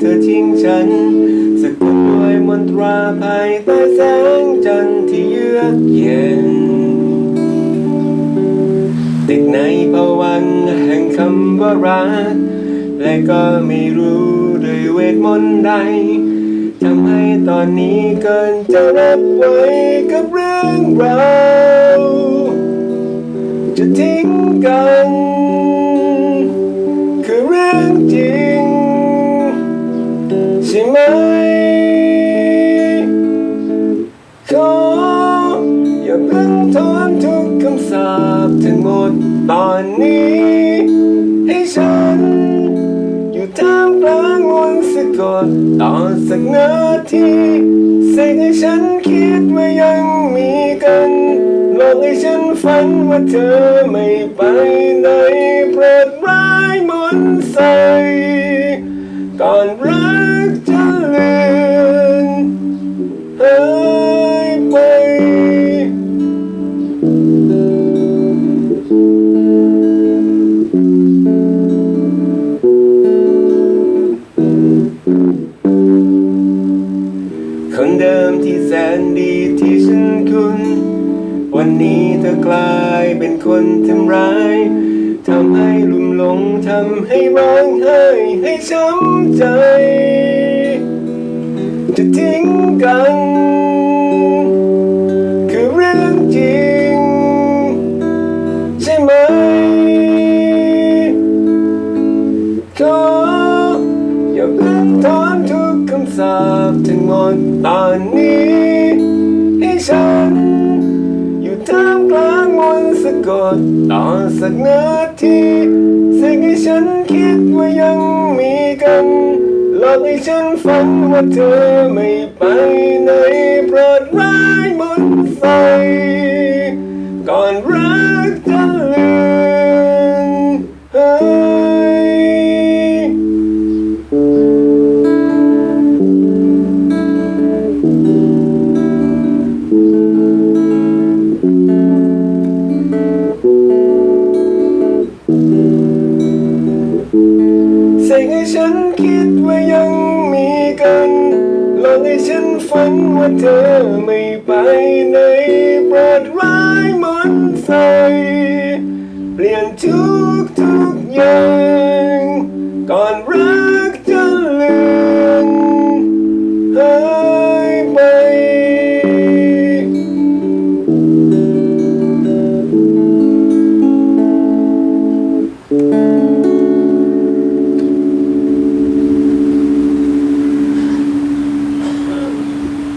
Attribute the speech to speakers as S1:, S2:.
S1: เธอทิ้งฉันสะกดด้วยมนตราภายใต้แสงจันทร์ที่เยือกเย็น ติดในภวังแห่งคำว่ารักและก็ไม่รู้ด้วยเวทมนต์ใดทำให้ตอนนี้เกินจะรับไว้กับเรื่องราวจะทิ้งกัน คือเรื่องจริง มขออย่าเพิ่งถอนทุกคำสาปทั้งหมดตอนนี้ ให้ฉัน อยู่ท่ามกลางมนต์สะกดต่อสักนาทีสิ่งที่ฉันคิดว่ายังมีกันหลอกให้ฉันฝันว่าเธอไม่ไปไหนโปรดร้ายมนต์ใส่ คนเดิมที่แสนดีที่ฉันคุ้น วันนี้เธอกลายเป็นคนทำร้ายทำให้ลุ่มหลงทำให้ร้องไห้ให้ช้ำใจ จะทิ้งกัน คือเรื่องจริง ใช่ไหมขออย่าเพิ่งถอน ทุกคำสาปทั้งหมดตอนนี้ให้ฉัน อยู่ท่ามกลางมนต์สะกดต่อสักนาทีสิ่งที่ฉันคิดว่ายังมีกันหลอกให้ฉันฝันว่าเธอไม่ไปไหนโปรดร้ายมนต์ใสก่อนรั ฉันคิดว่ายังมีกันหลอกให้ฉันฝันว่าเธอไม่ไปไหนโปรดร้ายมนต์ใส่เปลี่ยนทุกทุกอย่าง